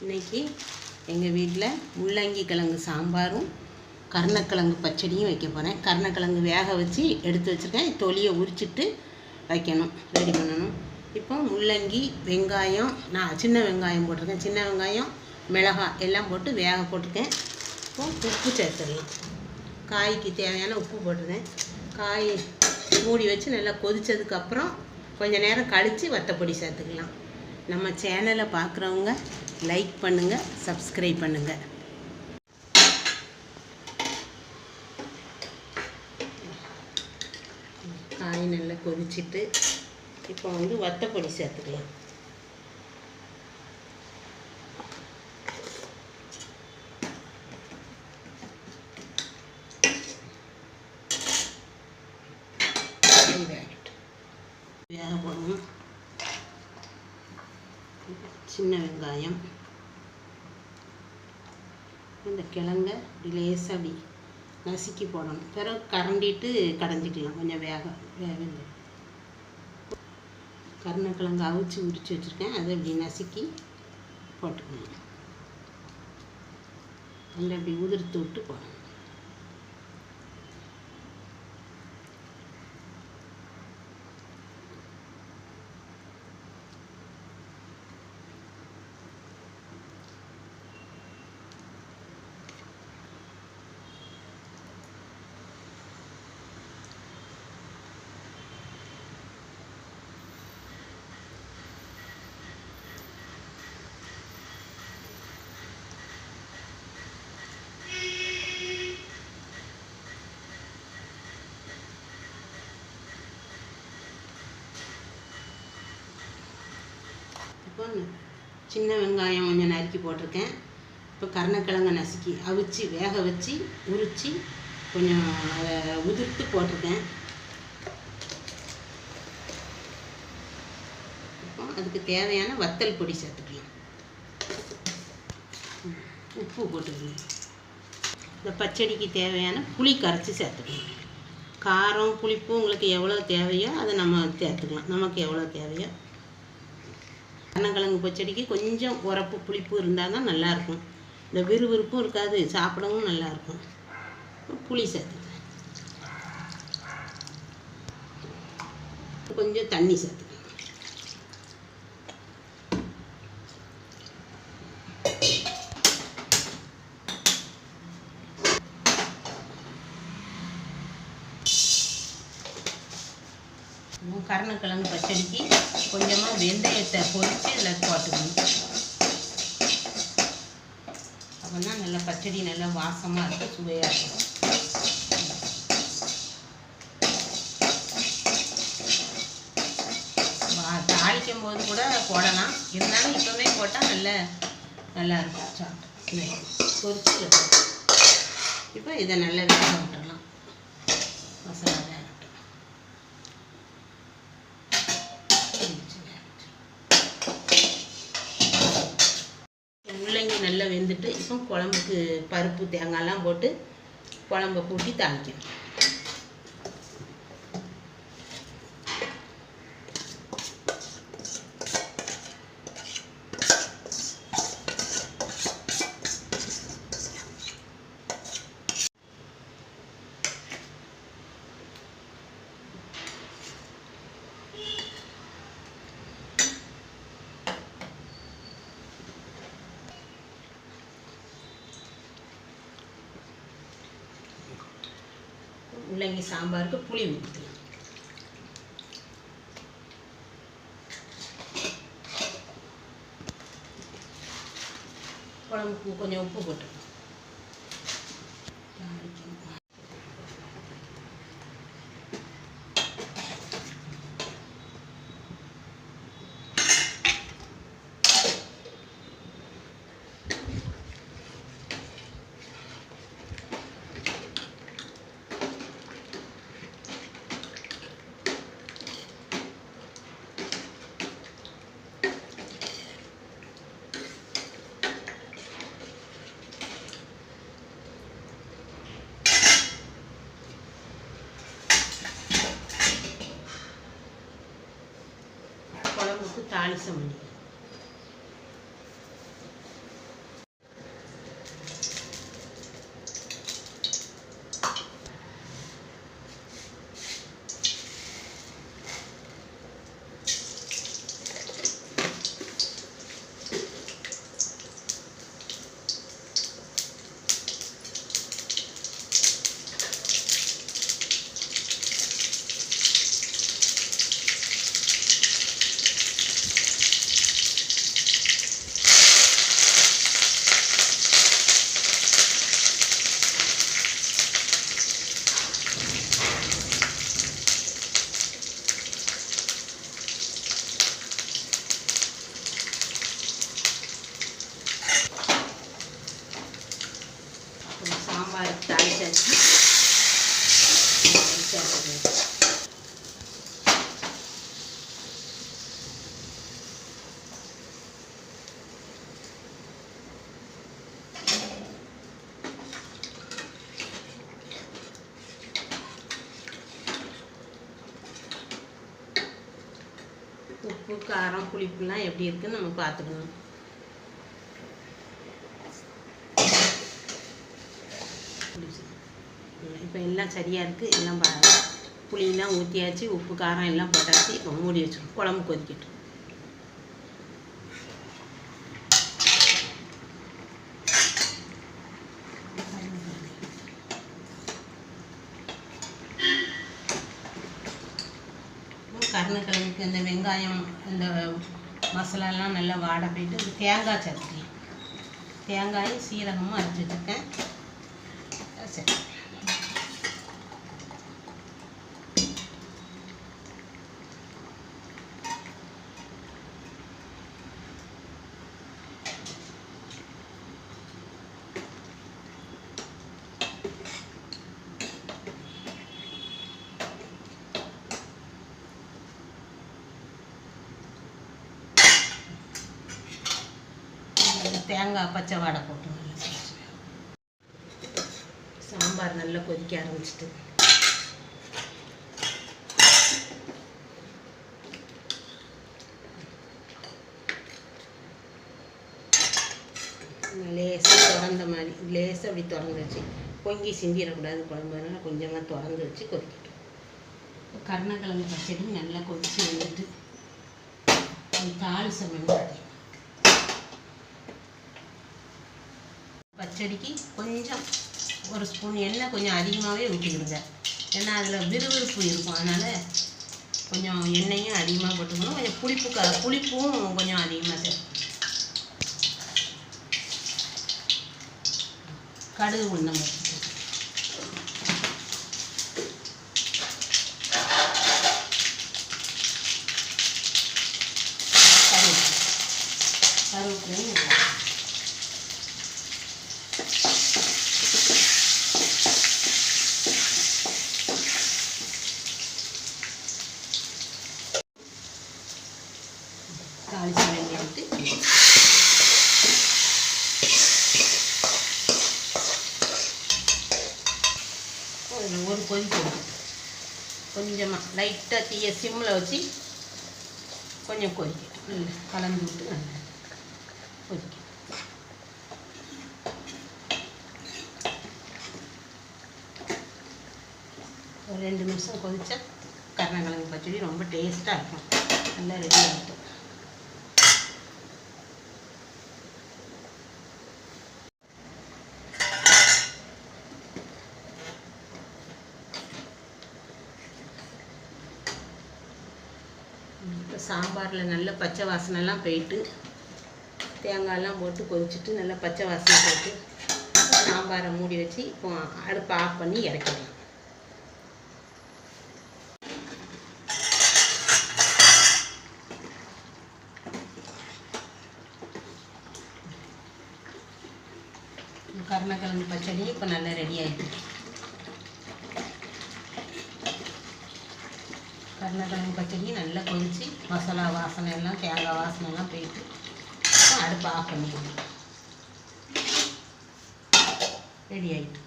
இன்னைக்கு எங்கள் வீட்டில் முள்ளங்கி கிழங்கு சாம்பாரும் கருணக்கிழங்கு பச்சடியும் வைக்க போகிறேன் கருணக்கிழங்கு வேக வச்சு எடுத்து வச்சுருக்கேன். தொலியை உரிச்சிட்டு வைக்கணும். ரெடி பண்ணணும். இப்போ முள்ளங்கி வெங்காயம் நான் சின்ன வெங்காயம் போட்டிருக்கேன். சின்ன வெங்காயம் மிளகாய் எல்லாம் போட்டு வேக போட்டிருக்கேன். இப்போ உப்பு சேர்த்துடலாம். காய்க்கு தேவையான உப்பு போட்டிருக்கேன். காய் மூடி வச்சு நல்லா கொதித்ததுக்கப்புறம் கொஞ்ச நேரம் கழித்து வத்தப்பொடி சேர்த்துக்கலாம். நம்ம சேனலை பார்க்குறவங்க லைக் பண்ணுங்கள் சப்ஸ்கிரைப் பண்ணுங்கள் காய் நல்லா கொதிச்சிட்டு இப்போ வந்து வத்தப்பொடி சேர்த்துக்கலாம். காய் வேக போடணும் சின்ன வெங்காயம். இந்த கிழங்க இப்படி லேசாக அப்படி நசுக்கி போடணும். பிறகு கரண்டிட்டு கடைஞ்சிக்கலாம். கொஞ்சம் வேக வேக கருணக்கிழங்கு அவிச்சு உரித்து வச்சுருக்கேன். அதை இப்படி நசுக்கி போட்டுக்கணும். நல்லா இப்படி உதிர்த்து விட்டு போடணும் இப்போ சின்ன வெங்காயம் கொஞ்சம் நறுக்கி போட்டிருக்கேன். இப்போ கருணக்கிழங்க நசுக்கி அவிச்சு வேக வச்சு உரித்து கொஞ்சம் அதை உதிர்த்து போட்டிருக்கேன். இப்போ அதுக்கு தேவையான வத்தல் பொடி சேர்த்துக்கலாம். உப்பு போட்டுக்கணும் இந்த பச்சடிக்கு தேவையான புளி கரைச்சி சேர்த்துக்கணும் காரம் புளிப்பு உங்களுக்கு எவ்வளோ தேவையோ அதை நம்ம சேர்த்துக்கலாம். நமக்கு எவ்வளோ தேவையோ கண்ணங்கிழங்கு பச்சடிக்கு கொஞ்சம் உரப்பு புளிப்பு இருந்தால் தான் நல்லாயிருக்கும். இந்த விறுவிறுப்பும் இருக்காது சாப்பிடவும் நல்லாயிருக்கும். புளி சேர்த்துக்கிறேன். கொஞ்சம் தண்ணி சேர்த்து கருணக்கிழங்கு பச்சடிக்கு கொஞ்சமாக வெந்தயத்தை பொரித்து இதில் போட்டுக்கணும். அப்போனா நல்லா பச்சடி நல்லா வாசமாக இருக்கும் சுவையாக இருக்கும் வா- தாளிக்கும் போது கூட போடலாம். இருந்தாலும் இப்போவே போட்டால் நல்ல நல்லா இருக்கும். சாப்பிட்டு பொறிச்சு இப்போ இதை நல்லா வேக விட்டுடலாம். மசாலா வேகட்டும் முள்ளங்கி நல்லா வெந்துட்டு இப்போ குழம்புக்கு பருப்பு தேங்காய்லாம் போட்டு குழம்ப கூட்டி தாளிக்கணும். முள்ளங்கி சாம்பாருக்கு புளி ஊற்றிக்கலாம் குழம்புக்கு கொஞ்சம் உப்பு போட்டு தாளிக்கணும். குழம்புக்கு தாளிசம் பண்ணி உப்பு காரம் புளிப்புலாம் எப்படி இருக்குன்னு நம்ம பார்த்துக்கணும். இப்போ எல்லாம் சரியாக இருக்குது எல்லாம் பா புளியெல்லாம் ஊற்றியாச்சு உப்பு காரம் எல்லாம் போட்டாச்சு. இப்போ மூடி வச்சிடும் குழம்பு கொதிக்கட்டும். கருணக்கிழங்குக்கு இந்த வெங்காயம் இந்த மசாலாலாம் நல்லா வாட போயிட்டு தேங்காய் சட்னி. தேங்காயும் சீரகமும் அரைச்சி வச்சுருக்கேன் சரி இந்த தேங்காய் பச்சை வாடை போட்டு. சாம்பார் நல்லா கொதிக்க ஆரம்பிச்சிட்டு. லேசாக திறந்த மாதிரி லேசாக அப்படி திறந்து வச்சு பொங்கி சிந்திடக்கூடாது குழம்பு அதனால கொஞ்சமாக திறந்து வச்சு கொதிக்கட்டும். கருணக்கிழங்கு பச்சடி நல்லா கொதிச்சு வந்துட்டு தாள் சமையல் பச்சடிக்கு கொஞ்சம் ஒரு ஸ்பூன் எண்ணெய் கொஞ்சம் அதிகமாகவே ஊற்றிக்கிடுங்க ஏன்னா அதில் விறுவிறுப்பு இருக்கும். அதனால் கொஞ்சம் எண்ணெயும் அதிகமாக போட்டுக்கணும். கொஞ்சம் புளிப்பு க புளிப்பும் கொஞ்சம் அதிகமாக சேர்க்கணும் கடுகு உளுந்தம் பருப்பு கருவேப்பிலை கருவேப்பிலையும் போடணும். தாளிச்சு வெங்காயத்து ஒரு ஒரு கொதி கொஞ்சமாக லைட்டாக தீய சிம்மில் வச்சு கொஞ்சம் கொதிக்கணும் நல்லா கலந்து விட்டு நல்லா கொதிக்கட்டும் ஒரு ரெண்டு நிமிஷம் கொதித்தா கருணக்கிழங்கு பச்சடி ரொம்ப டேஸ்ட்டாக இருக்கும். நல்லா ரெடி ஆகிட்டோம் இப்போ சாம்பாரில் நல்ல பச்சை வாசனைலாம் போயிட்டு தேங்காயெல்லாம் போட்டு கொதிச்சுட்டு நல்லா பச்சை வாசனை போட்டு சாம்பாரை மூடி வச்சு இப்போ அடுப்பை ஆஃப் பண்ணி இறக்கிடலாம். கருணக்கிழங்கு பச்சடி இப்போ நல்லா ரெடி ஆகிடுச்சு கருணக்கிழங்கு பச்சடி நல்லா கொதிச்சு மசாலா வாசனை எல்லாம் தேங்காய் வாசனை எல்லாம் போயிட்டு அடுப்பு ஆஃப் பண்ணிக்கணும் ரெடி ஆகிட்டு